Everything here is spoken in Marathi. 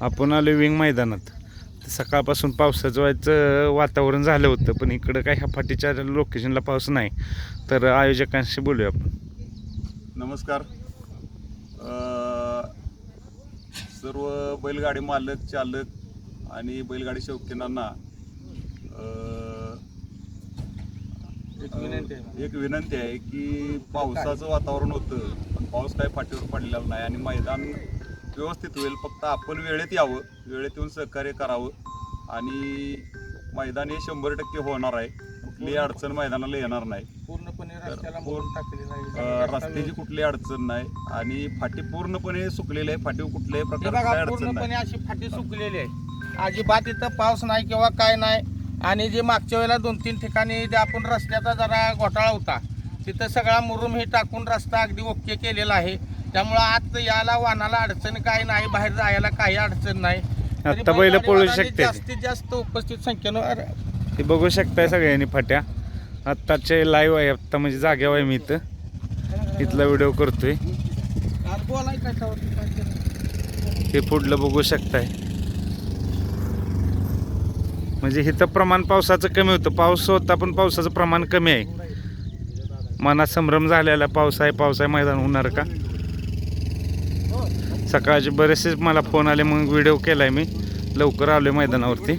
आपण आलो विंग मैदानात. तर सकाळपासून पावसाचं व्हायचं वातावरण झालं होतं पण इकडं काय ह्या फाटीच्या लोकेशनला पाऊस नाही. तर आयोजकांशी बोलूया आपण. नमस्कार. अ, सर्व बैलगाडी मालक चालक आणि बैलगाडी शौकीनांना अ, एक विनंती आहे की पावसाचं वातावरण होतं पण पाऊस काय फाटीवर पडलेला नाही आणि मैदान व्यवस्थित होईल. फक्त आपण वेळेत यावं. वेळेत येऊन सहकार्य करावं. आणि मैदान हे शंभर टक्के होणार आहे. कुठलीही अडचण मैदानाला येणार नाही. पूर्णपणे तर रस्त्याला पूर्ण- मोडून टाकलेलं अ, आहे रस्त्याची कुठली अडचण नाही. आणि फाटी पूर्णपणे सुकलेली आहे. फाटी कुठल्याही हे प्रकारची बघा अडचण पूर्णपणे नाही अशी फाटी सुकलेली आहे. अजिबात इथं पाऊस नाही किंवा काय नाही. आणि जे मागच्या वेळेला दोन तीन ठिकाणी जे आपण रस्त्याचा जरा घोटाळा होता तिथं सगळा मुरुम हे टाकून रस्ता अगदी ओके केलेला आहे. त्यामुळं आत याला वाहनाला अडचण काही नाही बाहेर जायला काही अडचण नाही. तरी आत्ता बैल पळू बैलगाडीवाल्यांनी शकते. जास्तीत जास्त उपस्थित संख्येनं हे बघू शकताय सगळ्यांनी फाट्या. आत्ताचे लाईव्ह आहे आत्ता म्हणजे जाग्यावर आहे मी इथं. इथला व्हिडिओ करतोय. कशावरती केलं? हे पुढलं बघू शकताय. म्हणजे इथं प्रमाण पावसाचं कमी होतं. पाऊस होता पण पावसाचं प्रमाण कमी आहे. मनात संभ्रम झालेला. पाऊस आहे पाऊस आहे मैदान होणार का? सकाळचे बरेचसे मला फोन आले मग व्हिडिओ केलाय मी. लवकर आलोय मैदानावरती.